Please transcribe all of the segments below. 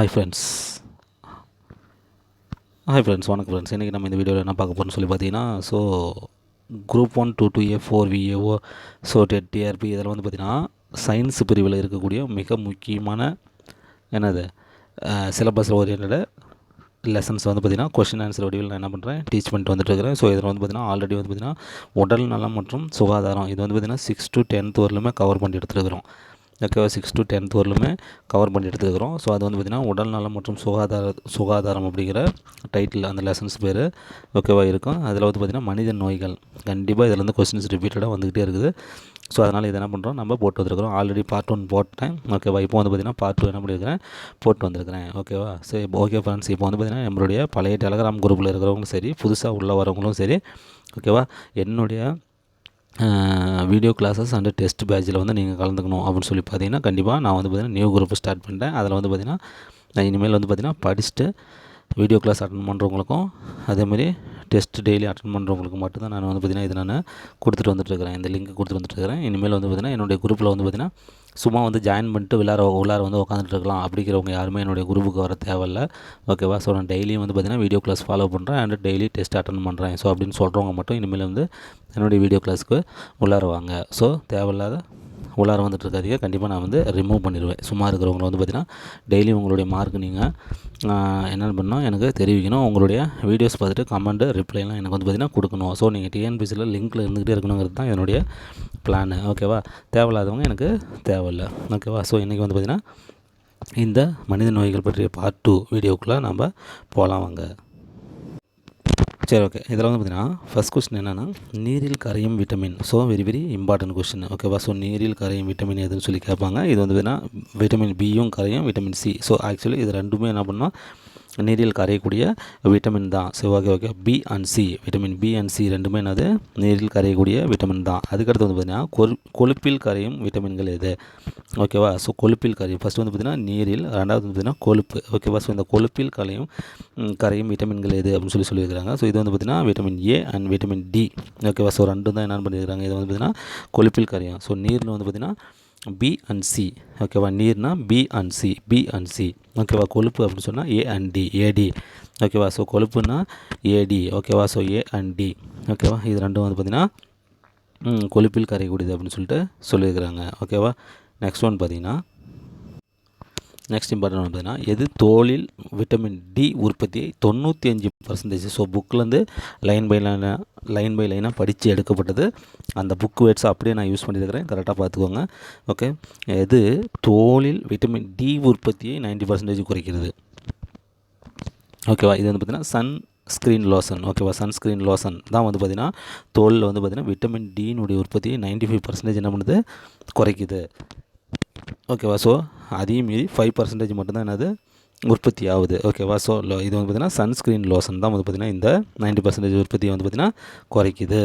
Hi friends hi friends வணக்கம் friends இன்றைக்கி நம்ம இந்த வீடியோவில் என்ன பார்க்க போகிறோம்னு சொல்லி பார்த்தீங்கன்னா so group one two two A four VAO so TET TRB இதெல்லாம் வந்து பார்த்திங்கன்னா சயின்ஸ் பிரிவில் இருக்கக்கூடிய மிக முக்கியமான என்னது சிலபஸ் ஓரியன்ட் லெசன்ஸ் வந்து பார்த்திங்கன்னா கொஷின் ஆன்சர் வடிவில் நான் என்ன பண்ணுறேன் டீச் பண்ணிட்டு வந்துட்டு இருக்கிறேன். ஸோ இதில் வந்து பார்த்திங்கன்னா ஆல்ரெடி வந்து பார்த்திங்கன்னா உடல் நலம் மற்றும் சுகாதாரம் இது வந்து பார்த்திங்கன்னா சிக்ஸ் டு டென்த் வரலுமே கவர் பண்ணி எடுத்துருக்குறோம் ஓகேவா சிக்ஸ் டு டென்த் வரலுமே கவர் பண்ணி எடுத்துக்கிறோம் ஸோ அது வந்து பார்த்திங்கன்னா உடல் நலம் மற்றும் சுகாதார சுகாதாரம் அப்படிங்கிற டைட்டில் அந்த லெசன்ஸ் பேர் ஓகேவா இருக்கும். அதில் வந்து பார்த்திங்கன்னா மனித நோய்கள். கண்டிப்பாக இதில் வந்து கொஸ்டின்ஸ் ரிப்பீட்டடாக வந்துக்கிட்டே இருக்குது. ஸோ அதனால் இதை என்ன பண்ணுறோம் நம்ம போட்டு வந்துருக்கிறோம். ஆல்ரெடி பார்ட் ஒன் போட்டேன். ஓகேவா இப்போ வந்து பார்த்திங்கன்னா பார்ட் டூ என்ன பண்ணியிருக்கிறேன் போட்டு வந்திருக்கிறேன். ஓகேவா சரி ஓகே ஃப்ரெண்ட்ஸ் இப்போ வந்து பார்த்திங்கன்னா நம்மளுடைய பழைய டெலகிராம் குரூப்பில் இருக்கிறவங்களும் சரி புதுசாக உள்ள வரவங்களும் சரி ஓகேவா என்னுடைய வீடியோ கிளாஸஸ் அண்டு டெஸ்ட் பேட்சில் வந்து நீங்கள் கலந்துக்கணும் அப்படின்னு சொல்லி பார்த்தீங்கன்னா கண்டிப்பாக நான் வந்து பார்த்திங்கன்னா நியூ குரூப் ஸ்டார்ட் பண்ணிட்டேன் அதில் வந்து பார்த்திங்கன்னா நான் இனிமேல் வந்து பார்த்திங்கன்னா படிச்சுட்டு வீடியோ கிளாஸ் அட்டன் பண்ணுறவங்களுக்கும் அதேமாதிரி டெஸ்ட் டெய்லி அட்டன் பண்ணுறவங்களுக்கு மட்டும்தான் நான் வந்து பார்த்திங்கன்னா இது நான் கொடுத்துட்டு வந்துட்டுருக்கிறேன் இந்த லிங்க் கொடுத்துட்டு வந்துட்டுருக்கிறேன் இனிமேல் வந்து பார்த்திங்கன்னா என்னுடைய குரூப்பில் வந்து பார்த்திங்கன்னா சும்மா வந்து ஜாயின் பண்ணிட்டு விளாட உள்ளார வந்து உட்காந்துட்டு இருக்கலாம். அப்படிங்கிறவங்க யாருமே என்னுடைய குரூப்புக்கு வர தேவையில்ல. ஓகேவா ஸோ நான் டெய்லியும் வந்து பார்த்திங்கன்னா வீடியோ கிளாஸ் ஃபாலோ பண்ணுறேன் அண்ட் டெய்லி டெஸ்ட் அட்டன் பண்ணுறேன் ஸோ அப்படின்னு சொல்கிறவங்க மட்டும் இனிமேல் வந்து என்னுடைய வீடியோ கிளாஸ்க்கு உள்ளார வாங்க ஸோ தேவையில்லாத உள்ளார வந்துட்டு இருக்காதிங்க கண்டிப்பாக நான் வந்து ரிமூவ் பண்ணிடுவேன் சும்மா இருக்கிறவங்கள வந்து பார்த்திங்கன்னா டெய்லி உங்களுடைய மார்க் நீங்கள் என்னென்ன பண்ணணும்? எனக்கு தெரிவிக்கணும். உங்களுடைய வீடியோஸ் பார்த்துட்டு கமெண்ட்டு ரிப்ளைலாம் எனக்கு வந்து பார்த்திங்கன்னா கொடுக்கணும். ஸோ நீங்கள் டிஎன்பிசியில் லிங்க்கில் இருந்துகிட்டே இருக்கணுங்கிறது தான் என்னுடைய பிளானு ஓகேவா தேவையில்லாதவங்க எனக்கு தேவையில்லை. ஓகேவா ஸோ இன்றைக்கி வந்து பார்த்திங்கன்னா இந்த மனித நோய்கள் பற்றிய பார்ட் டூ வீடியோக்குள்ளே நம்ம போகலாம் வாங்க. சரி ஓகே இதில் வந்து பார்த்தீங்கன்னா ஃபஸ்ட் கொஸ்டின் என்னென்னா நீரில் கரையும் vitamin so very very important question ஓகேவா ஸோ நீரில் கரையும் விட்டமின் எதுன்னு சொல்லி கேட்பாங்க இது வந்து பார்த்தீங்கன்னா விட்டமின் பியும் கரையும் விட்டமின் சி ஸோ ஆக்சுவலி இது ரெண்டுமே என்ன பண்ணால் நீரில் கரையக்கூடிய விட்டமின் தான். So okay okay B and C vitamin B and C ரெண்டுமே என்னது? நீரில் கரையக்கூடிய விட்டமின் தான். அதுக்கடுத்து வந்து பார்த்திங்கன்னா கொழு கொழுப்பில் கரையும் விட்டமின்கள் எது? ஓகேவா ஸோ கொழுப்பில் கரையும். ஃபஸ்ட்டு வந்து பார்த்திங்கன்னா நீரில். ரெண்டாவது வந்து பார்த்திங்கன்னா கொழுப்பு. ஓகேவா ஸோ இந்த கொழுப்பில் கரையும் கரையும் விட்டமின்கள் எது? அப்படின்னு சொல்லி சொல்லியிருக்கிறாங்க. ஸோ இது வந்து பார்த்திங்கன்னா vitamin A and vitamin D ஓகேவா ஸோ ரெண்டு தான் என்னென்னு பண்ணியிருக்காங்க இது வந்து பார்த்திங்கன்னா கொழுப்பில் கரையும். ஸோ நீரில் வந்து பார்த்திங்கன்னா பி அண்ட் சி ஓகேவா நீர்னா B and C B and C ஓகேவா கொழுப்பு அப்படின்னு சொன்னால் ஏ அண்ட் டி ஏடி ஓகேவா ஸோ கொழுப்புனா ஏடி ஓகேவா ஸோ ஏ அண்ட் டி ஓகேவா இது ரெண்டும் வந்து பார்த்திங்கன்னா கொழுப்பில் கரையக்கூடியது அப்படின்னு சொல்லிட்டு சொல்லியிருக்கிறாங்க. ஓகேவா நெக்ஸ்ட் ஒன் பார்த்திங்கன்னா நெக்ஸ்ட் இம்பார்ட்டன் பார்த்தீங்கன்னா எது தோலில் விட்டமின் டி உற்பத்தியை தொண்ணூற்றி அஞ்சு பர்சன்டேஜ் ஸோ புக்கிலேருந்து லைன் பை லைனாக லைன் பை லைனாக படித்து எடுக்கப்பட்டது. அந்த புக் வேர்ட்ஸ் அப்படியே நான் யூஸ் பண்ணியிருக்கிறேன் கரெக்டாக பார்த்துக்கோங்க. ஓகே எது தோலில் விட்டமின் டி உற்பத்தியை நைன்டி பர்சன்டேஜ் குறைக்கிறது? ஓகேவா இது வந்து பார்த்திங்கன்னா சன் ஸ்க்ரீன் லோசன் ஓகேவா சன்ஸ்க்ரீன் லோசன் தான் வந்து பார்த்திங்கன்னா தோலில் வந்து பார்த்திங்கன்னா விட்டமின் டினுடைய உற்பத்தியை நைன்டி ஃபைவ் பர்சன்டேஜ் என்ன பண்ணுது? குறைக்குது. ஓகேவா? ஸோ அதையும் மீறி ஃபைவ் பர்சன்டேஜ் மட்டும்தான் என்னது? உற்பத்தி ஆகுது. ஓகேவா? ஸோ இது வந்து பார்த்திங்கன்னா சன்ஸ்க்ரீன் லோஷன் தான் வந்து பார்த்திங்கன்னா இந்த நைன்ட்டி பர்சன்டேஜ் உற்பத்தியை வந்து பார்த்திங்கன்னா குறைக்குது.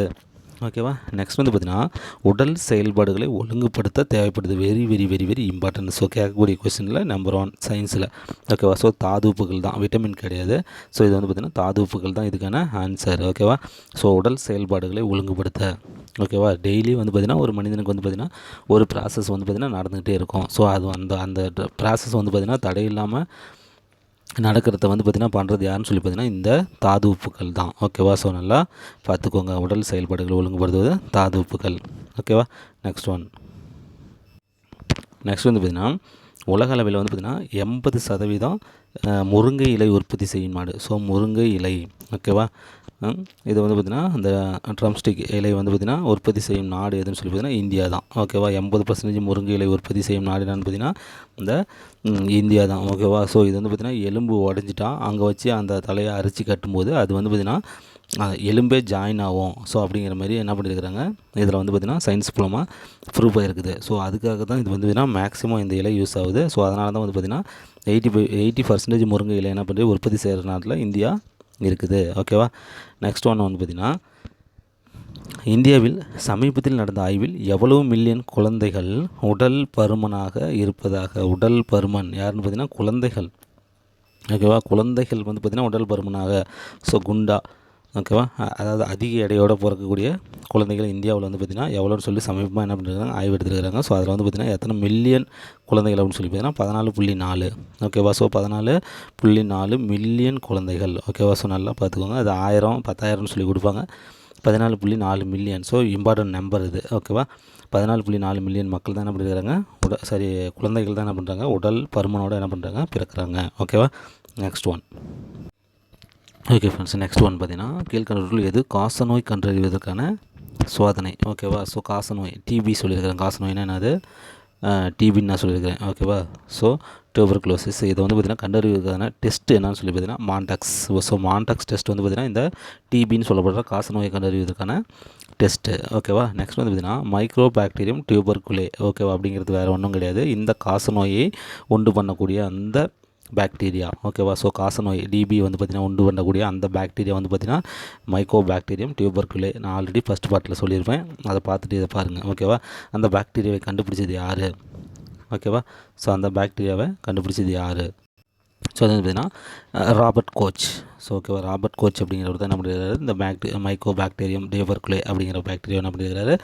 ஓகேவா? நெக்ஸ்ட் வந்து பார்த்திங்கன்னா உடல் செயல்பாடுகளை ஒழுங்குபடுத்த தேவைப்படுது. Very very very very important so கேட்கக்கூடிய கொஸ்டினில் நம்பர் ஒன் சயின்ஸில் ஓகேவா? ஸோ தாதுப்புகள் தான். விட்டமின் கிடையாது. ஸோ இது வந்து பார்த்திங்கன்னா தாதுப்புகள் தான் இதுக்கான ஆன்சர் ஓகேவா? ஸோ உடல் செயல்பாடுகளை ஒழுங்குபடுத்த. ஓகேவா? டெய்லி வந்து பார்த்திங்கன்னா ஒரு மனிதனுக்கு வந்து பார்த்திங்கன்னா ஒரு ப்ராசஸ் வந்து பார்த்திங்கன்னா நடந்துகிட்டே இருக்கும். ஸோ அது அந்த அந்த ப்ராசஸ் வந்து பார்த்திங்கன்னா தடை இல்லாமல் நடக்கிறத வந்து பார்த்திங்கன்னா பண்ணுறது யாருன்னு சொல்லி பார்த்திங்கன்னா இந்த தாது உப்புக்கள் தான். ஓகேவா ஸோ நல்லா பார்த்துக்கோங்க. உடல் செயல்பாடுகள் ஒழுங்குபடுத்துவது தாது உப்புக்கள். ஓகேவா நெக்ஸ்ட் ஒன் நெக்ஸ்ட் வந்து பார்த்திங்கன்னா உலக அளவில் வந்து பார்த்திங்கன்னா எண்பது சதவீதம் முருங்கை இலை உற்பத்தி செய்யும் நாடு. ஸோ முருங்கை இலை. ஓகேவா இது வந்து பார்த்திங்கன்னா அந்த ட்ரம்ஸ்டிக் இலை வந்து பார்த்திங்கன்னா உற்பத்தி செய்யும் நாடு எதுன்னு சொல்லி பார்த்திங்கன்னா இந்தியா தான். ஓகேவா எண்பது பர்சன்டேஜ் முருங்கை இலை உற்பத்தி செய்யும் நாடு என்னன்னு பார்த்திங்கன்னா இந்த இந்தியா தான். ஓகேவா ஸோ இது வந்து பார்த்திங்கன்னா எலும்பு உடஞ்சிட்டா அங்கே வச்சு அந்த தலையை அரிச்சு கட்டும்போது அது வந்து பார்த்திங்கன்னா எலும்பே ஜாயின் ஆகும். ஸோ அப்படிங்கிற மாதிரி என்ன பண்ணியிருக்கிறாங்க இதில் வந்து பார்த்திங்கன்னா சயின்ஸ் மூலமாக ப்ரூஃப் ஆகிருக்குது ஸோ அதுக்காக தான் இது வந்து பார்த்திங்கன்னா மேக்ஸிமம் இந்த இலை யூஸ் ஆகுது. ஸோ அதனால தான் வந்து பார்த்திங்கன்னா எயிட்டி ஃபைவ் எயிட்டி பர்சன்டேஜ் முருங்கை இலை என்ன பண்ணுறது உற்பத்தி செய்கிற நாட்டில் இந்தியா இருக்குது. ஓகேவா நெக்ஸ்ட் ஒன்று வந்து பார்த்திங்கன்னா இந்தியாவில் சமீபத்தில் நடந்த ஆய்வில் எவ்வளவு மில்லியன் குழந்தைகள் உடல் பருமனாக இருப்பதாக உடல் பருமன் யாருன்னு பார்த்திங்கன்னா குழந்தைகள். ஓகேவா குழந்தைகள் வந்து பார்த்திங்கன்னா உடல் பருமனாக. ஸோ குண்டா. ஓகேவா? அதாவது அதிக எடையோடு பிறக்கக்கூடிய குழந்தைகள் இந்தியாவில் வந்து பார்த்திங்கன்னா எவ்வளோன்னு சொல்லி சமீபமாக என்ன பண்ணிருக்காங்க ஆய்வு எடுத்துருக்காங்க ஸோ அதில் வந்து பார்த்திங்கன்னா எத்தனை மில்லியன் குழந்தைகள் அப்படின்னு சொல்லி பார்த்தீங்கன்னா பதினாலு புள்ளி நாலு. ஓகேவா? ஸோ பதினாலு புள்ளி நாலு மில்லியன் குழந்தைகள். ஓகேவா? ஸோ நல்லா பார்த்துக்கோங்க. அது ஆயிரம் பத்தாயிரம்னு சொல்லி கொடுப்பாங்க. பதினாலு புள்ளி நாலு மில்லியன் ஸோ இம்பார்ட்டன்ட் நம்பர் இது. ஓகேவா? பதினாலு புள்ளி நாலு மில்லியன் மக்கள் தான் என்ன பண்ணிருக்காங்க உட சரி குழந்தைகள் தான் என்ன பண்ணுறாங்க உடல் பருமனோடு என்ன பண்ணுறாங்க பிறக்கிறாங்க. ஓகேவா? Next one okay friends next one பார்த்தீங்கன்னா கீழ்கண்டவர்கள் எது? காசநோய் கண்டறிவதற்கான சோதனை. ஓகேவா ஸோ காசநோய் டிபி சொல்லியிருக்கிறேன். காசநோய்னா என்னது? டிபின்னு நான் சொல்லியிருக்கிறேன். ஓகேவா ஸோ டியூபர்குலோசிஸ் இதை வந்து பார்த்திங்கன்னா கண்டறிவதற்கான டெஸ்ட் என்னன்னு சொல்லி பார்த்தீங்கன்னா மான்டாக்ஸ் ஸோ மாண்டாக்ஸ் டெஸ்ட் வந்து பார்த்திங்கன்னா இந்த டிபின்னு சொல்லப்படுற காசநோயை கண்டறிவதற்கான டெஸ்ட்டு ஓகேவா நெக்ஸ்ட் வந்து பார்த்திங்கன்னா மைக்ரோ பாக்டீரியம் டியூபர்குலே ஓகேவா அப்படிங்கிறது வேறு ஒன்றும் கிடையாது. இந்த காசநோயை உண்டு பண்ணக்கூடிய அந்த பாக்டீரியா ஓகேவா ஸோ காசநோய் டிபி வந்து பார்த்திங்கன்னா உண்டு பண்ணக்கூடிய அந்த பாக்டீரியா வந்து பார்த்திங்கன்னா மைக்கோ பாக்டீரியம் டியூபர்குலே நான் ஆல்ரெடி ஃபஸ்ட் பார்ட்டில் சொல்லியிருப்பேன். அதை பார்த்துட்டு இதை பாருங்கள் ஓகேவா அந்த பாக்டீரியாவை கண்டுபிடிச்சது யார்? ஓகேவா ஸோ அந்த பாக்டீரியாவை கண்டுபிடிச்சது யார்? ஸோ அது வந்து பார்த்திங்கன்னா ராபர்ட் கோச் ஸோ ஓகேவா ராபர்ட் கோச் அப்படிங்கிறவர் தான் என்ன இந்த பேக்டி மைக்கோ பாக்டீரியம் டேவர்குலே அப்படிங்கிற பாக்டீரியா என்ன பண்ணியிருக்காரு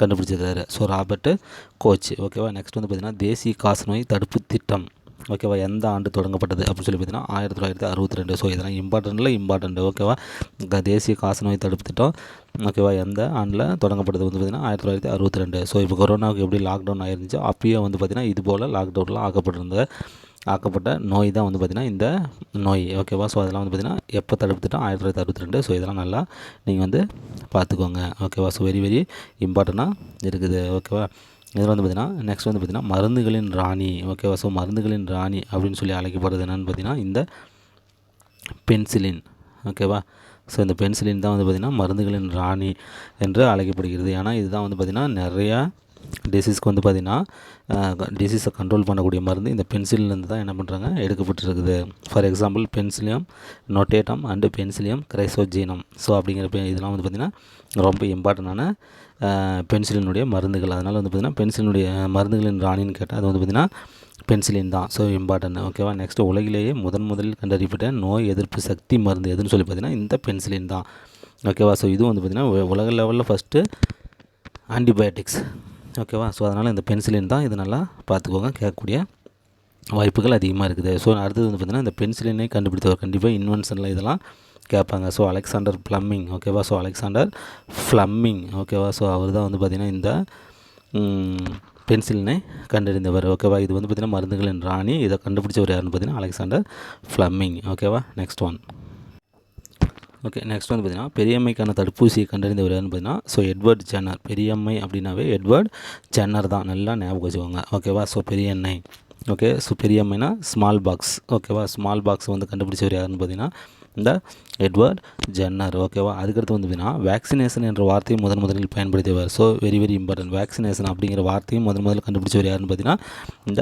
கண்டுபிடிச்சிருக்காரு ஸோ ராபர்ட் கோச் ஓகேவா நெக்ஸ்ட் வந்து பார்த்திங்கன்னா தேசிய காசநோய் தடுப்பு திட்டம். ஓகேவா எந்த ஆண்டு தொடங்கப்பட்டது அப்படின்னு சொல்லி பார்த்தீங்கன்னா ஆயிரத்தி தொள்ளாயிரத்தி அறுபத்தி ரெண்டு. ஸோ இதெல்லாம் இம்பார்ட்டண்ட்டில் இம்பார்ட்டண்ட் ஓகேவா? தேசிய காசநோய் தடுப்பு திட்டம் ஓகேவா எந்த ஆண்டில் தொடங்கப்பட்டது வந்து பார்த்திங்கன்னா ஆயிரத்தி தொள்ளாயிரத்தி அறுபத்தி ரெண்டு. ஸோ இப்போ கொரோனாவுக்கு எப்படி லாக்டவுன் ஆயிருந்துச்சோ அப்பயே வந்து பார்த்திங்கன்னா இது போல் லாக்டவுனில் ஆக்கப்பட்டிருந்த ஆக்கப்பட்ட நோய் தான் வந்து பார்த்திங்கன்னா இந்த நோய் ஓகேவா? ஸோ அதெல்லாம் வந்து பார்த்திங்கன்னா எப்போ தடுப்பு திட்டம்? ஆயிரத்தி தொள்ளாயிரத்தி அறுபத்தி ரெண்டு. ஸோ இதெல்லாம் நல்லா நீங்கள் வந்து பார்த்துக்கோங்க ஓகேவா? ஸோ வெரி வெரி இம்பார்ட்டண்ட்டாக இருக்குது ஓகேவா? இதில் வந்து பார்த்திங்கன்னா நெக்ஸ்ட் வந்து பார்த்திங்கன்னா மருந்துகளின் ராணி ஓகேவா ஸோ மருந்துகளின் ராணி அப்படின்னு சொல்லி அழைக்கப்படுறது என்னென்னு பார்த்தீங்கன்னா இந்த பென்சிலின் ஓகேவா ஸோ இந்த பென்சிலின் தான் வந்து பார்த்திங்கன்னா மருந்துகளின் ராணி என்று அழைக்கப்படுகிறது. ஏன்னா இதுதான் வந்து பார்த்திங்கன்னா நிறையா டிசீஸ்க்கு வந்து பார்த்திங்கன்னா டிசீஸை கண்ட்ரோல் பண்ணக்கூடிய மருந்து. இந்த பென்சிலிருந்து தான் என்ன பண்ணுறாங்க எடுக்கப்பட்டிருக்குது. For example penicillium notatum and penicillium chrysogenum. So அப்படிங்கிற இதெல்லாம் வந்து பார்த்திங்கன்னா ரொம்ப இம்பார்ட்டண்டான பென்சிலினுடைய மருந்துகள். அதனால் வந்து பார்த்திங்கன்னா பென்சிலினுடைய மருந்துகளின் ராணின்னு கேட்டால் அது வந்து பார்த்திங்கன்னா பென்சிலின் தான். ஸோ இம்பார்ட்டன்ட் ஓகேவா நெக்ஸ்ட் உலகிலேயே முதன் முதலில் கண்டறியப்பட்ட நோய் எதிர்ப்பு சக்தி மருந்து எதுன்னு சொல்லி பார்த்தீங்கன்னா இந்த பென்சிலின் தான். ஓகேவா ஸோ இது வந்து பார்த்திங்கன்னா உலக லெவலில் ஃபஸ்ட்டு ஆன்டிபயோட்டிக்ஸ் ஓகேவா ஸோ அதனால் இந்த பென்சிலின் தான். இது நல்லா பார்த்துக்கோங்க கேட்கக்கூடிய வாய்ப்புகள் அதிகமாக இருக்குது. ஸோ அடுத்தது வந்து பார்த்திங்கன்னா இந்த பென்சிலினை கண்டுபிடித்தவர் கண்டிப்பாக இன்வென்ஷனில் இதெல்லாம் கேட்பாங்க. ஸோ அலெக்சாண்டர் ப்ளம்மிங் ஓகேவா ஸோ அலெக்சாண்டர் ஃப்ளம்மிங் ஓகேவா ஸோ அவர் தான் வந்து பார்த்திங்கன்னா இந்த பென்சிலினை கண்டறிந்தவர் ஓகேவா இது வந்து பார்த்திங்கன்னா மருந்துகளின் ராணி இதை கண்டுபிடிச்சவர் யாருன்னு பார்த்தீங்கன்னா அலெக்சாண்டர் ஃப்ளம்மிங் ஓகேவா நெக்ஸ்ட் ஒன் ஓகே நெக்ஸ்ட் வந்து பார்த்திங்கன்னா பெரியம்மைக்கான தடுப்பூசியை கண்டறிந்தவர் யாருன்னு பார்த்தீங்கன்னா ஸோ எட்வர்ட் ஜென்னர் பெரியம்மை அப்படின்னாவே எட்வர்ட் ஜென்னர் தான். நல்லா ஞாபகம் வச்சுக்கோங்க ஓகேவா ஸோ பெரிய எண்ணெய் ஓகே ஸோ பெரியம்மைனா ஸ்மால் பாக்ஸ் ஓகேவா ஸ்மால் பாக்ஸ் வந்து கண்டுபிடிச்சவர் யாருன்னு பார்த்தீங்கன்னா இந்த எட்வர்ட் ஜென்னர். ஓகேவா அதுக்கடுத்து வந்து பார்த்தீங்கன்னா வேக்சினேஷன் என்ற வார்த்தையை முதன் முதலில் பயன்படுத்தியவர். So very very important vaccination அப்படிங்கிற வார்த்தையும் முதன் முதல்ல கண்டுபிடிச்சவர் யாருன்னு பார்த்தீங்கன்னா இந்த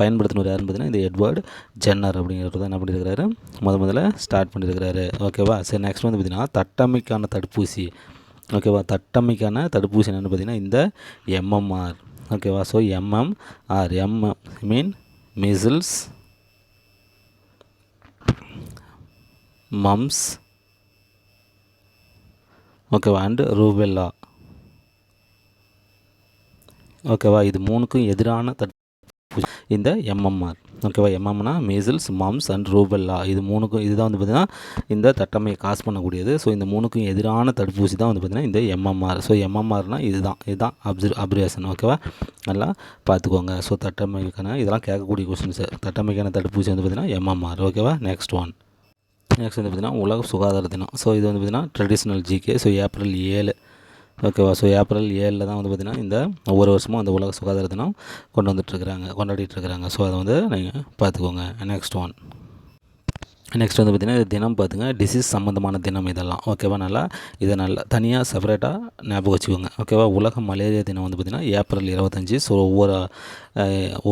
பயன்படுத்தினவர் யாருன்னு பார்த்தீங்கன்னா இந்த எட்வர்ட் ஜென்னர் அப்படிங்கிறவர் தான் என்ன பண்ணியிருக்கிறாரு முத முதல்ல ஸ்டார்ட் பண்ணியிருக்கிறாரு ஓகேவா சரி நெக்ஸ்ட் வந்து பார்த்தீங்கன்னா தட்டமைக்கான தடுப்பூசி. ஓகேவா தட்டமைக்கான தடுப்பூசி என்னென்னு பார்த்தீங்கன்னா இந்த எம்எம்ஆர் ஓகேவா so MMR M mean measles mumps ஓகேவா அண்டு ரூபெல்லா ஓகேவா இது மூணுக்கும் எதிரான தடுப்பூசி இந்த எம்எம்ஆர் ஓகேவா எம்எம்னா மீசில்ஸ் மம்ஸ் அண்ட் ரூபெல்லா இது மூணுக்கும் இதுதான் வந்து பார்த்திங்கன்னா இந்த தட்டமையை காசு பண்ணக்கூடியது. ஸோ இந்த மூணுக்கும் எதிரான தடுப்பூசி தான் வந்து பார்த்திங்கன்னா இந்த எம்எம்ஆர் ஸோ எம்எம்ஆர்னால் இதுதான் இதுதான் அப்சர் அப்ரிவேஷன் ஓகேவா நல்லா பார்த்துக்கோங்க. ஸோ தட்டமைக்கான இதெல்லாம் கேட்கக்கூடிய கொஸ்டின் சார் தட்டமைக்கான தடுப்பூசி வந்து பார்த்திங்கன்னா எம்எம்ஆர் ஓகேவா நெக்ஸ்ட் ஒன் நெக்ஸ்ட் வந்து பார்த்திங்கன்னா உலக சுகாதார தினம். ஸோ இது வந்து பார்த்திங்கன்னா ட்ரெடிஷ்னல் ஜிகே ஸோ ஏப்ரல் ஏழு. ஓகேவா ஸோ ஏப்ரல் ஏழில் தான் வந்து பார்த்திங்கன்னா இந்த ஒவ்வொரு வருஷமும் அந்த உலக சுகாதார தினம் கொண்டு வந்துட்டுருக்குறாங்க கொண்டாடிட்டுருக்குறாங்க ஸோ அதை வந்து நீங்கள் பார்த்துக்கோங்க. நெக்ஸ்ட் ஒன் நெக்ஸ்ட் வந்து பார்த்திங்கன்னா தினம் பார்த்துங்க. டிசீஸ் சம்மந்தமான தினம் இதெல்லாம். ஓகேவா நல்லா? இதை நல்லா தனியாக செப்பரேட்டாக ஞாபகம் வச்சுக்கோங்க. ஓகேவா உலக மலேரியா தினம் வந்து பார்த்திங்கன்னா ஏப்ரல் இருபத்தஞ்சி. ஸோ ஒவ்வொரு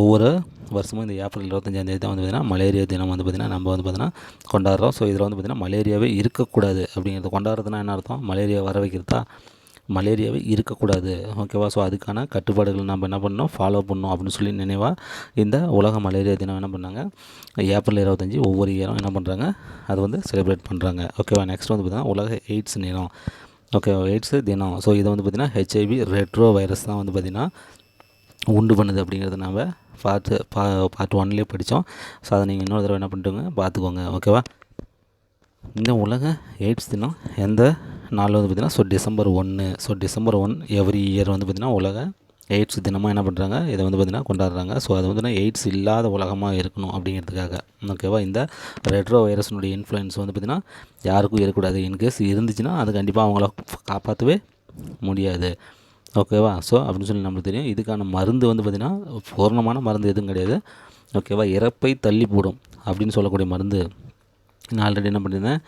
ஒவ்வொரு வருஷமும் இந்த ஏப்ரல் இருபத்தஞ்சாந்தேதி தான் வந்து பார்த்திங்கன்னா மலேரியா தினம் வந்து பார்த்திங்கன்னா நம்ம வந்து பார்த்திங்கன்னா கொண்டாடுறோம். ஸோ இதில் வந்து பார்த்திங்கன்னா மலேரியாவே இருக்கக்கூடாது அப்படிங்கிறது கொண்டாடுறதுனா என்ன அர்த்தம்? மலேரியா வர வைக்கிறதா? மலேரியாவே இருக்கக்கூடாது. ஓகேவா? ஸோ அதுக்கான கட்டுப்பாடுகளை நம்ம என்ன பண்ணணும்? ஃபாலோ பண்ணோம் அப்படின்னு சொல்லி நினைவாக இந்த உலக மலேரியா தினம் என்ன பண்ணாங்க? ஏப்ரல் இருபத்தஞ்சி ஒவ்வொரு இயரும் என்ன பண்ணுறாங்க அது வந்து செலிப்ரேட் பண்ணுறாங்க ஓகேவா? நெக்ஸ்ட் வந்து பார்த்திங்கன்னா உலக எய்ட்ஸ் தினம். ஓகே எய்ட்ஸு தினம். ஸோ இதை வந்து பார்த்திங்கன்னா ஹெச்ஐவி ரெட்ரோ வைரஸ் தான் வந்து பார்த்திங்கன்னா உண்டு பண்ணுது அப்படிங்கிறத நம்ம பார்த்து பா பார்ட் ஒன்லேயே படித்தோம் ஸோ அதை நீங்கள் இன்னொரு தடவை என்ன பண்ணிட்டுங்க பார்த்துக்கோங்க. ஓகேவா? இந்த உலக எய்ட்ஸ் தினம் எந்த நாள் வந்து பார்த்திங்கன்னா ஸோ டிசம்பர் ஒன்று so December one every year வந்து பார்த்திங்கன்னா உலக எய்ட்ஸ் தினமாக என்ன பண்ணுறாங்க? இதை வந்து பார்த்திங்கன்னா கொண்டாடுறாங்க. ஸோ அது வந்து எய்ட்ஸ் இல்லாத உலகமாக இருக்கணும் அப்படிங்கிறதுக்காக. ஓகேவா இந்த ரெட்ரோ வைரஸினுடைய இன்ஃப்ளூயன்ஸ் வந்து பார்த்திங்கன்னா யாருக்கும் இருக்கக்கூடாது. இன்கேஸ் இருந்துச்சுன்னா அது கண்டிப்பாக அவங்கள காப்பாற்றவே முடியாது. ஓகேவா ஸோ அப்படின்னு சொல்லி நம்மளுக்கு தெரியும். இதுக்கான மருந்து வந்து பார்த்திங்கன்னா பூர்ணமான மருந்து எதுவும் கிடையாது. ஓகேவா இறப்பை தள்ளி போடும் அப்படின்னு சொல்லக்கூடிய மருந்து. நான் ஆல்ரெடி என்ன பண்ணியிருந்தேன்?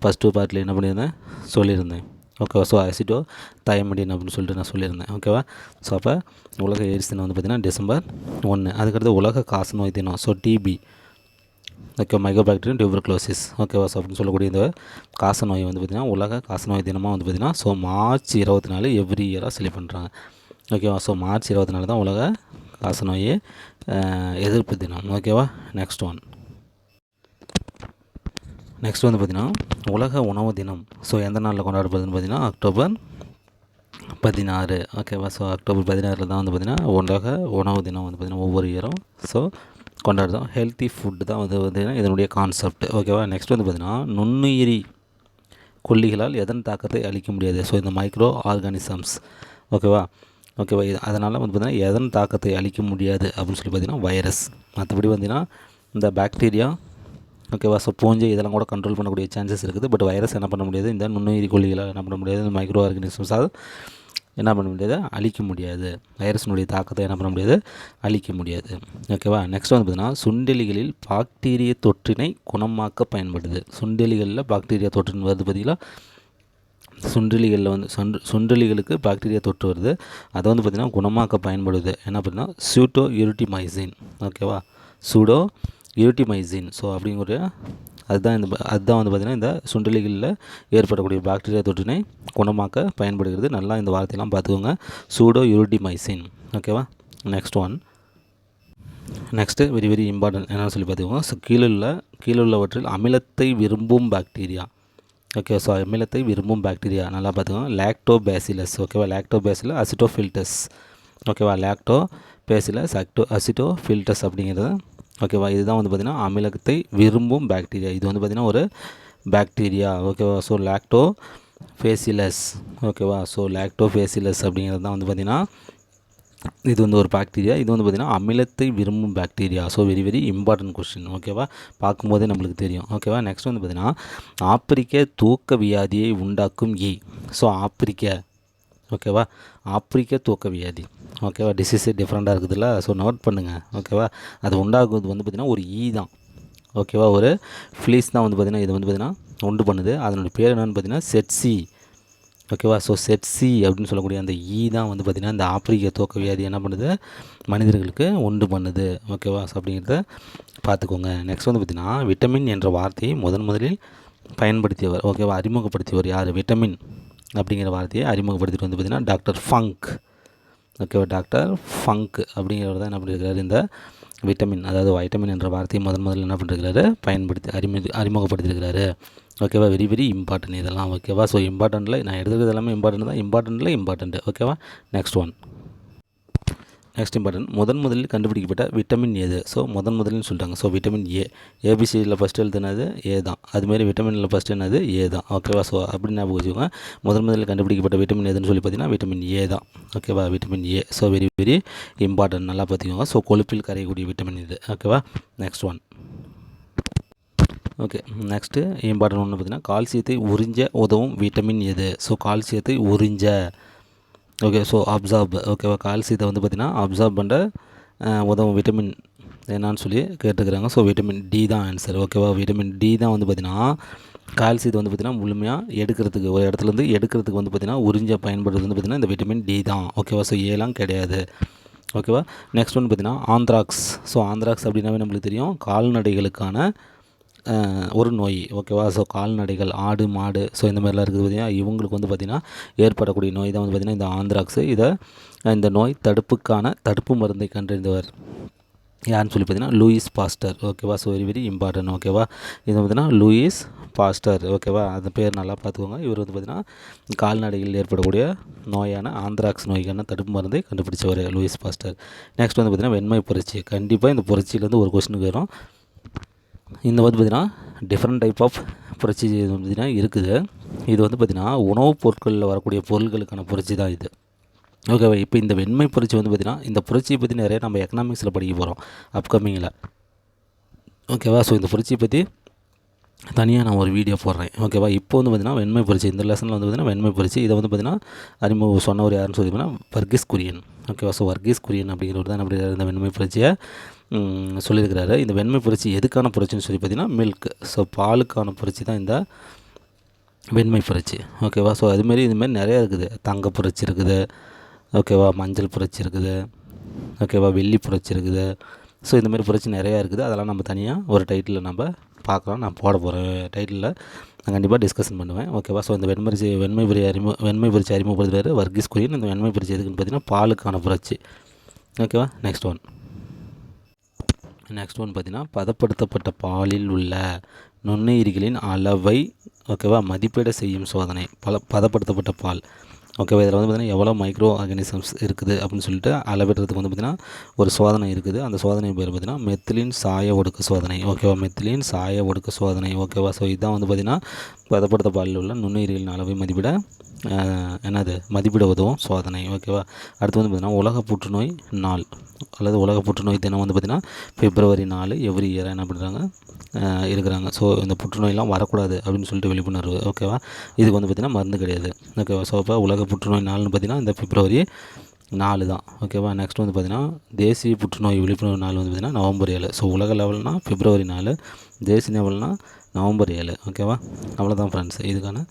ஃபஸ்ட் டூ பார்ட்டில் என்ன பண்ணியிருந்தேன்? சொல்லியிருந்தேன். ஓகேவா ஸோ அசிட்டோ தயமடின் அப்படின்னு சொல்லிட்டு நான் சொல்லியிருந்தேன். ஓகேவா ஸோ அப்போ உலக எய்ட்ஸ் தினம் வந்து பார்த்திங்கன்னா டிசம்பர் ஒன்று அதுக்கடுத்து உலக காசநோய் தினம். So TB okay mycobacterium tuberculosis ஓகேவா ஸோ அப்படின்னு சொல்லக்கூடிய இந்த காசநோய் வந்து பார்த்திங்கன்னா உலக காச நோய் தினமாக வந்து பார்த்திங்கன்னா ஸோ மார்ச் இருபத்தி நாலு எவ்ரி இயராக செலி பண்ணுறாங்க ஓகேவா ஸோ மார்ச் இருபத்தி நாலு தான் உலக காச நோய் எதிர்ப்பு தினம். ஓகேவா நெக்ஸ்ட் ஒன் நெக்ஸ்ட் வந்து பார்த்திங்கன்னா உலக உணவு தினம். ஸோ எந்த நாளில் கொண்டாடப்படுதுன்னு பார்த்திங்கன்னா அக்டோபர் பதினாறு. ஓகேவா ஸோ அக்டோபர் பதினாறில் தான் வந்து பார்த்திங்கன்னா உலக உணவு தினம் வந்து பார்த்திங்கன்னா ஒவ்வொரு இயரும் ஸோ கொண்டாடுறோம் ஹெல்த்தி ஃபுட்டு தான் வந்து பார்த்திங்கன்னா இதனுடைய கான்செப்ட் ஓகேவா நெக்ஸ்ட் வந்து பார்த்திங்கன்னா நுண்ணுயிரி கொல்லிகளால் எதன் தாக்கத்தை அளிக்க முடியாது? ஸோ இந்த மைக்ரோ ஆர்கானிசம்ஸ் ஓகேவா ஓகேவா இது அதனால் வந்து பார்த்திங்கன்னா எதன் தாக்கத்தை அளிக்க முடியாது? அப்படின்னு சொல்லி பார்த்திங்கன்னா வைரஸ் மற்றபடி பார்த்திங்கன்னா இந்த பாக்டீரியா ஓகேவா ஸோ பூஞ்சை இதெல்லாம் கூட கண்ட்ரோல் பண்ணக்கூடிய சான்சஸ் இருக்குது. பட் வைரஸ் என்ன பண்ண முடியாது? இந்த நுண்ணுயிரி கொல்லிகளால் என்ன பண்ண முடியாது? இந்த மைக்ரோ ஆர்கானிசம்ஸால் என்ன பண்ண முடியாது? அழிக்க முடியாது. வைரஸினுடைய தாக்கத்தை என்ன பண்ண முடியாது? அழிக்க முடியாது. ஓகேவா நெக்ஸ்ட் வந்து பார்த்திங்கன்னா சுண்டெலிகளில் பாக்டீரிய தொற்றினை குணமாக்க பயன்படுது. சுண்டெலிகளில் பாக்டீரியா தொற்றுன்னு வருது பார்த்திங்களா? சுண்டெலிகளில் வந்து சுண்டு சுண்டெலிகளுக்கு பாக்டீரியா தொற்று வருது. அதை வந்து பார்த்திங்கன்னா குணமாக்க பயன்படுது. என்ன அப்படின்னா சூட்டோ யூரிட்டிமைசின் ஓகேவா சூடோ யூரிட்டிமைசின் ஸோ அப்படிங்கிற அதுதான் இந்த அதுதான் வந்து பார்த்திங்கன்னா இந்த சுண்டலிகளில் ஏற்படக்கூடிய பாக்டீரியா தொற்றினை குணமாக்க பயன்படுகிறது. நல்லா இந்த வார்த்தையெல்லாம் பார்த்துக்கோங்க. சூடோ யூரிட்டிமைசின் ஓகேவா next one next very very important என்னென்னு சொல்லி பார்த்துக்கோங்க. ஸோ கீழே உள்ள கீழே உள்ளவற்றில் அமிலத்தை விரும்பும் பாக்டீரியா ஓகே ஸோ அமிலத்தை விரும்பும் பாக்டீரியா நல்லா பார்த்துக்கோங்க. லேக்டோ பேசிலஸ் ஓகேவா லேக்டோ பேசில அசிட்டோ ஓகேவா லாக்டோ பேசிலஸ் அக்டோ அசிட்டோ ஃபில்டர்ஸ் அப்படிங்கிறது ஓகேவா இதுதான் வந்து பார்த்திங்கன்னா அமிலத்தை விரும்பும் பாக்டீரியா இது வந்து பார்த்திங்கன்னா ஒரு பாக்டீரியா ஓகேவா ஸோ லாக்டோ ஃபேசிலஸ் ஓகேவா ஸோ லாக்டோ ஃபேசிலஸ் அப்படிங்கிறது தான் வந்து பார்த்திங்கன்னா இது வந்து ஒரு பாக்டீரியா இது வந்து பார்த்திங்கன்னா அமிலத்தை விரும்பும் bacteria so very very important question ஓகேவா பார்க்கும்போதே நம்மளுக்கு தெரியும். ஓகேவா நெக்ஸ்ட் வந்து பார்த்திங்கன்னா ஆப்பிரிக்க தூக்க வியாதியை உண்டாக்கும் ஈ ஸோ ஆப்பிரிக்க. ஓகேவா ஆப்பிரிக்க தூக்க வியாதி. ஓகேவா டிசீஸு டிஃப்ரெண்ட்டாக இருக்குதுல்ல? ஸோ நோட் பண்ணுங்கள் ஓகேவா அது உண்டாகுது வந்து பார்த்திங்கன்னா ஒரு ஈ தான். ஓகேவா ஒரு ஃப்ளீஸ் தான் வந்து பார்த்திங்கன்னா இது வந்து பார்த்திங்கன்னா உண்டு பண்ணுது. அதனுடைய பேர் என்னென்னு பார்த்தீங்கன்னா செட்சி ஓகேவா ஸோ செட்சி அப்படின்னு சொல்லக்கூடிய அந்த ஈ தான் வந்து பார்த்திங்கன்னா இந்த ஆப்பிரிக்க தோக்க வியாதி என்ன பண்ணுது? மனிதர்களுக்கு உண்டு பண்ணுது. ஓகேவா ஸோ அப்படிங்கிறத பார்த்துக்கோங்க நெக்ஸ்ட் வந்து பார்த்திங்கன்னா விட்டமின் என்ற வார்த்தையை முதன் முதலில் பயன்படுத்தியவர். ஓகேவா அறிமுகப்படுத்தியவர் யார்? விட்டமின் அப்படிங்கிற வார்த்தையை அறிமுகப்படுத்திட்டு வந்து பார்த்திங்கன்னா டாக்டர் ஃபங்க். ஓகேவா டாக்டர் ஃபங்க் அப்படிங்கிறவர் தான் என்ன பண்ணியிருக்கிறார் இந்த விட்டமின் அதாவது வைட்டமின் என்ற வார்த்தையை முதன் முதல்ல என்ன பண்ணிருக்கிறாரு? பயன்படுத்தி அறிமுக அறிமுகப்படுத்தியிருக்கிறாரு ஓகேவா? வெரி வெரி இம்பார்ட்டன்ட் இதெல்லாம். ஓகேவா? ஸோ இம்பார்ட்டண்ட்டில் நான் எடுத்துக்கிறது எல்லாமே இம்பார்ட்டன்ட் தான். இம்பார்ட்டண்ட்டில் இம்பார்ட்டன்ட் ஓகேவா? நெக்ஸ்ட் ஒன் நெக்ஸ்ட் இம்பார்ட்டன் முதன் முதலில் கண்டுபிடிக்கப்பட்ட விட்டமின் எது ஸோ முதன் முதலில்னு சொல்லிட்டாங்க. ஸோ விட்டமின் ஏ ஏபிசியில் ஃபஸ்ட் எழுதுனது ஏ தான். அதுமாரி விட்டமினில் ஃபஸ்ட் என்னது? ஏ தான். ஓகேவா ஸோ அப்படின்னு ஞாபகம் வச்சுக்கோங்க. முதன் முதலில் கண்டுபிடிக்கப்பட்ட விட்டமின் எதுன்னு சொல்லி பார்த்தீங்கன்னா விட்டமின் ஏ தான். ஓகேவா vitamin A so very very important நல்லா பார்த்துக்கோங்க. ஸோ கொழுப்பில் கரையக்கூடிய விட்டமின் இது. ஓகேவா next one okay next important ஒன்று பார்த்தீங்கன்னா கால்சியத்தை உறிஞ்ச உதவும் விட்டமின் எது? ஸோ கால்சியத்தை உறிஞ்ச ஓகே ஸோ அப்சார்ப் ஓகேவா கால்சியத்தை வந்து பார்த்திங்கன்னா அப்சார்ப் பண்ண உதவும் விட்டமின் என்னான்னு சொல்லி கேட்டுக்கிறாங்க. ஸோ விட்டமின் டி தான் ஆன்சர் ஓகேவா விட்டமின் டி தான் வந்து பார்த்திங்கன்னா கால்சியத்தை வந்து பார்த்திங்கன்னா முழுமையாக எடுக்கிறதுக்கு ஒரு இடத்துலேருந்து எடுக்கிறதுக்கு வந்து பார்த்திங்கன்னா உறிஞ்ச பயன்படுறது வந்து பார்த்திங்கன்னா இந்த விட்டமின் டி தான் ஓகேவா ஸோ ஏலாம் கிடையாது ஓகேவா நெக்ஸ்ட் ஒன்று பார்த்திங்கன்னா ஆந்த்ராக்ஸ் ஸோ ஆந்த்ராக்ஸ் அப்படின்னாவே நம்மளுக்கு தெரியும் கால்நடைகளுக்கான ஒரு நோய் ஓகேவா? ஸோ கால்நடைகள் ஆடு மாடு ஸோ இந்த மாதிரிலாம் இருக்குது பார்த்தீங்கன்னா இவங்களுக்கு வந்து பார்த்திங்கன்னா ஏற்படக்கூடிய நோய் தான் வந்து பார்த்திங்கன்னா இந்த ஆந்த்ராக்ஸு. இதை இந்த நோய் தடுப்புக்கான தடுப்பு மருந்தை கண்டறிந்தவர் யாருன்னு சொல்லி பார்த்தீங்கன்னா லூயிஸ் பாஸ்டர் ஓகேவா? ஸோ வெரி வெரி இம்பார்ட்டன்ட் ஓகேவா? இது பார்த்தீங்கன்னா லூயிஸ் பாஸ்டர் ஓகேவா? அந்த பேர் நல்லா பார்த்துக்கோங்க. இவர் வந்து பார்த்திங்கன்னா கால்நடைகளில் ஏற்படக்கூடிய நோயான ஆந்த்ராக்ஸ் நோய்க்கான தடுப்பு மருந்தை கண்டுபிடிச்சவர் லூயிஸ் பாஸ்டர். நெக்ஸ்ட் வந்து பார்த்தீங்கன்னா வெண்மை புரட்சி. கண்டிப்பாக இந்த புரட்சியிலேருந்து ஒரு கொஸ்டினுக்கு வரும். இந்த வந்து பார்த்திங்கன்னா டிஃப்ரெண்ட் டைப் ஆஃப் புரட்சி இது வந்து பார்த்திங்கன்னா இருக்குது. இது வந்து பார்த்திங்கன்னா உணவுப் பொருட்களில் வரக்கூடிய பொருட்களுக்கான புரட்சி தான் இது. ஓகேவா இப்போ இந்த வெண்மை புரட்சி வந்து பார்த்திங்கன்னா இந்த புரட்சியை பற்றி நிறைய நம்ம எக்கனாமிக்ஸில் படிக்க போகிறோம் அப்கமிங்கில் ஓகேவா ஸோ இந்த புரட்சியை பற்றி தனியாக நான் ஒரு வீடியோ போடுறேன். ஓகேவா இப்போ வந்து பார்த்திங்கன்னா வெண்மை புரட்சி இந்த லெசனில் வந்து பார்த்திங்கன்னா வெண்மை புரட்சி. இதை வந்து பார்த்திங்கன்னா அறிமுக சொன்னவர் யாருன்னு சொல்லி பார்த்தீங்கன்னா வர்கீஸ் குரியன். ஓகேவா ஸோ வர்கீஸ் குரியன் அப்படிங்கிறவர் தான் அப்படி இந்த வெண்மை புரட்சியை சொல்லியிருக்கிறாரு. இந்த வெண்மை புரட்சி எதுக்கான புரட்சின்னு சொல்லி பார்த்தீங்கன்னா மில்க் ஸோ பாலுக்கான புரட்சி தான் இந்த வெண்மை புரட்சி. ஓகேவா ஸோ அதுமாரி இதுமாரி நிறையா இருக்குது. தங்க புரட்சி இருக்குது. ஓகேவா மஞ்சள் புரட்சி இருக்குது. ஓகேவா வெள்ளி புரட்சி இருக்குது. ஸோ இந்த மாதிரி புரட்சி நிறையா இருக்குது. அதெல்லாம் நம்ம தனியாக ஒரு டைட்டிலில் நம்ம பார்க்கலாம். நான் போட போகிறேன் டைட்டிலில் நான் கண்டிப்பாக டிஸ்கஷன் பண்ணுவேன். ஓகேவா ஸோ இந்த வெண்மரிச்சி வெண்மை புரிய அறிமுக வெண்மை புரட்சி அறிமுகப்படுத்துகிறாரு வர்கீஸ் குரியன். இந்த வெண்மை புரட்சி எதுக்குன்னு பார்த்தீங்கன்னா பாலுக்கான புரட்சி. ஓகேவா நெக்ஸ்ட் ஒன் நெக்ஸ்ட் ஒன் பார்த்தீங்கன்னா பதப்படுத்தப்பட்ட பாலில் உள்ள நுண்ணுயிரிகளின் அளவை ஓகேவா மதிப்பீடு செய்யும் சோதனை பல பதப்படுத்தப்பட்ட பால். ஓகேவா இதில் வந்து பார்த்திங்கன்னா எவ்வளோ மைக்ரோ ஆர்கானிசம்ஸ் இருக்குது அப்படின்னு சொல்லிட்டு அளவிடுறதுக்கு வந்து பார்த்திங்கன்னா ஒரு சோதனை இருக்குது. அந்த சோதனை பேர் பார்த்திங்கன்னா மெத்திலின் சாய ஒடுக்க சோதனை. ஓகேவா மெத்திலின் சாய ஒடுக்க சோதனை. ஓகேவா ஸோ இதுதான் வந்து பார்த்திங்கன்னா பதப்படுத்த பாலில் உள்ள நுண்ணுயிரிகளின் அளவை மதிப்பிட என்னது? மதிப்பிட உதவும் சோதனை ஓகேவா அடுத்து வந்து பார்த்திங்கன்னா உலக புற்றுநோய் நாள் அல்லது உலக புற்றுநோய் தினம் வந்து பார்த்திங்கன்னா பிப்ரவரி நாலு எவ்ரி இயர் என்ன பண்ணுறாங்க? இருக்கிறாங்க. ஸோ இந்த புற்றுநோயெலாம் வரக்கூடாது அப்படின்னு சொல்லிட்டு விழிப்புணர்வு ஓகேவா இதுக்கு வந்து பார்த்திங்கன்னா மருந்து கிடையாது ஓகேவா ஸோ இப்போ உலக புற்றுநோய் நாள்னு பார்த்திங்கன்னா இந்த பிப்ரவரி நாலு தான் ஓகேவா நெக்ஸ்ட் வந்து பார்த்திங்கன்னா தேசிய புற்றுநோய் விழிப்புணர்வு நாள் வந்து பார்த்திங்கன்னா நவம்பர் ஏழு. ஸோ உலக லெவல்னால் பிப்ரவரி நாலு தேசிய லெவல்னால் நவம்பர் ஏழு ஓகேவா அவ்வளோதான் ஃப்ரெண்ட்ஸ் இதுக்கான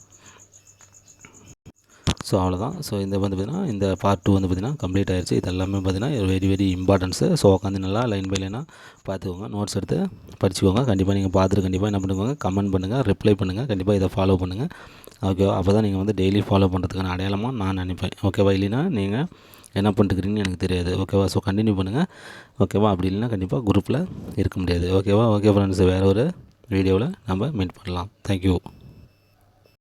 ஸோ அவ்வளோதான் ஸோ இந்த வந்து பார்த்திங்கன்னா இந்த பார்ட் டூ வந்து பார்த்திங்கன்னா கம்ப்ளீட் ஆயிடுச்சு இது எல்லாமே பார்த்திங்கன்னா வெரி வெரி இம்பார்ட்டன்ஸு ஸோ உட்காந்து நல்லா லைன் பை லைனாக பார்த்துக்கோங்க. நோட்ஸ் எடுத்து படிச்சுக்கோங்க. கண்டிப்பாக நீங்கள் பார்த்துட்டு கண்டிப்பாக என்ன பண்ணுவாங்க கமெண்ட் பண்ணுங்கள் ரிப்ளை பண்ணுங்கள் கண்டிப்பாக இதை ஃபாலோ பண்ணுங்கள் ஓகேவா அப்போ தான் நீங்கள் வந்து டெய்லி ஃபாலோ பண்ணுறதுக்கான அடையாளமாக நான் நினைப்பேன். ஓகேவா இல்லைன்னா நீங்கள் என்ன பண்ணிட்டுக்கிறீங்கன்னு எனக்கு தெரியாது. ஓகேவா ஸோ கண்டினியூ பண்ணுங்கள் ஓகேவா அப்படி இல்லைன்னா கண்டிப்பாக குரூப்பில் இருக்க முடியாது. ஓகேவா ஓகே ஃப்ரெண்ட்ஸ் வேறு ஒரு வீடியோவில் நம்ம மீட் பண்ணலாம். தேங்க்யூ